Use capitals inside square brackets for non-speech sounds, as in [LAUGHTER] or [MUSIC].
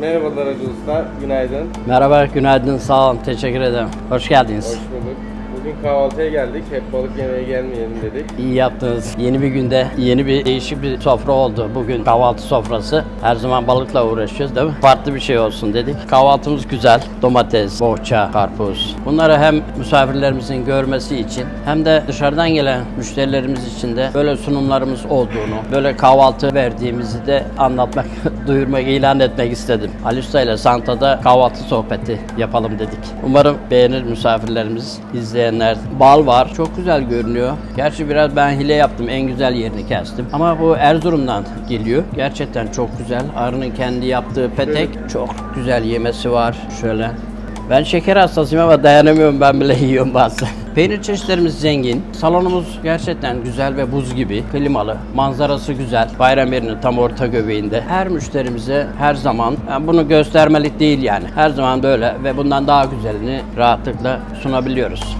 Merhabalar Hacı Usta, günaydın. Merhaba, günaydın, sağ olun, teşekkür ederim. Hoş geldiniz. Hoş bulduk. Bugün kahvaltıya geldik, hep balık yemeye gelmeyelim dedik. İyi yaptınız. Yeni bir günde yeni bir değişik bir sofra oldu bugün kahvaltı sofrası. Her zaman balıkla uğraşıyoruz değil mi? Farklı bir şey olsun dedik. Kahvaltımız güzel. Domates, bohça, karpuz. Bunları hem misafirlerimizin görmesi için hem de dışarıdan gelen müşterilerimiz için de böyle sunumlarımız olduğunu, böyle kahvaltı verdiğimizi de anlatmak, [LAUGHS] duyurmak, ilan etmek istedim. Ali ile Santa'da kahvaltı sohbeti yapalım dedik. Umarım beğenir misafirlerimiz, izleyenler. Bal var. Çok güzel görünüyor. Gerçi biraz ben hile yaptım. En güzel yerini kestim. Ama bu Erzurum'dan geliyor. Gerçekten çok güzel. Arının kendi yaptığı petek. Çok güzel yemesi var. Şöyle. Ben şeker hastasıyım ama dayanamıyorum ben bile [LAUGHS] yiyorum bazen. Peynir çeşitlerimiz zengin. Salonumuz gerçekten güzel ve buz gibi. Klimalı. Manzarası güzel. Bayram yerinin tam orta göbeğinde. Her müşterimize her zaman yani bunu göstermelik değil yani. Her zaman böyle ve bundan daha güzelini rahatlıkla sunabiliyoruz.